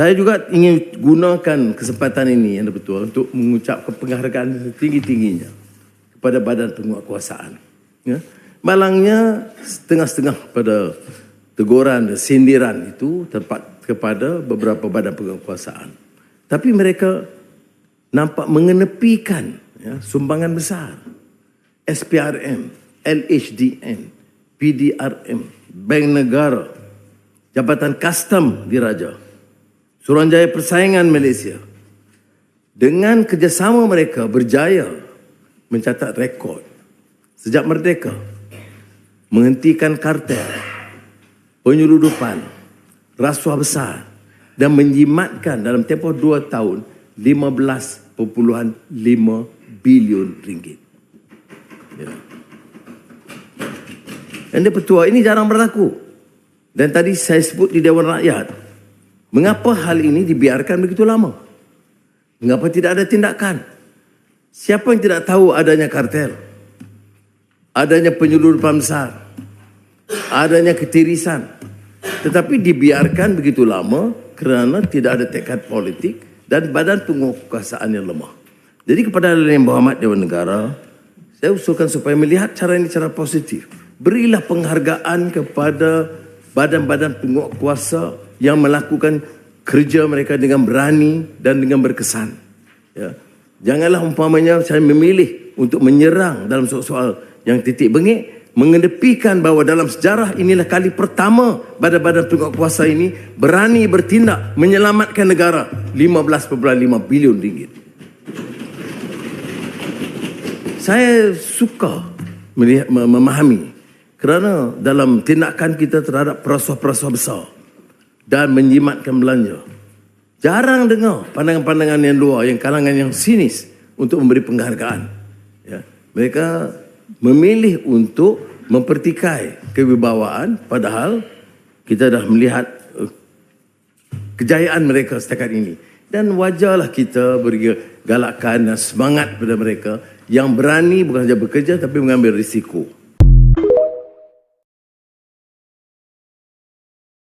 Saya juga ingin gunakan kesempatan ini yang betul untuk mengucapkan penghargaan setinggi-tingginya kepada badan penguatkuasaan. Ya. Malangnya setengah-setengah pada teguran dan sindiran itu terpat kepada beberapa badan penguatkuasaan. Tapi mereka nampak mengenepikan ya, sumbangan besar. SPRM, LHDN, PDRM, Bank Negara, Jabatan Kastam Diraja, Suruhanjaya Persaingan Malaysia. Dengan kerjasama mereka berjaya mencatat rekod sejak merdeka menghentikan kartel, penyeludupan, rasuah besar dan menjimatkan dalam tempoh dua tahun 15.5 bilion ringgit. Ya. Dan dia petua, ini jarang berlaku. Dan tadi saya sebut di Dewan Rakyat, mengapa hal ini dibiarkan begitu lama? Mengapa tidak ada tindakan? Siapa yang tidak tahu adanya kartel? Adanya penyeludupan besar? Adanya ketirisan? Tetapi dibiarkan begitu lama kerana tidak ada tekad politik dan badan penguasaan yang lemah. Jadi kepada yang berhormat Dewan Negara, saya usulkan supaya melihat cara ini secara positif berilah penghargaan kepada badan-badan penguat kuasa yang melakukan kerja mereka dengan berani dan dengan berkesan. Ya. Janganlah umpamanya saya memilih untuk menyerang dalam soal-soal yang titik bengik, mengedepikan bahawa dalam sejarah inilah kali pertama badan-badan penguat kuasa ini berani bertindak menyelamatkan negara 15.5 bilion ringgit. Saya suka melihat, memahami kerana dalam tindakan kita terhadap perasuah-perasuah besar dan menjimatkan belanja, jarang dengar pandangan-pandangan yang luar, yang kalangan yang sinis untuk memberi penghargaan. Ya. Mereka memilih untuk mempertikai kewibawaan padahal kita dah melihat uh, kejayaan mereka setakat ini. Dan wajarlah kita beri galakan dan semangat kepada mereka yang berani bukan saja bekerja tapi mengambil risiko.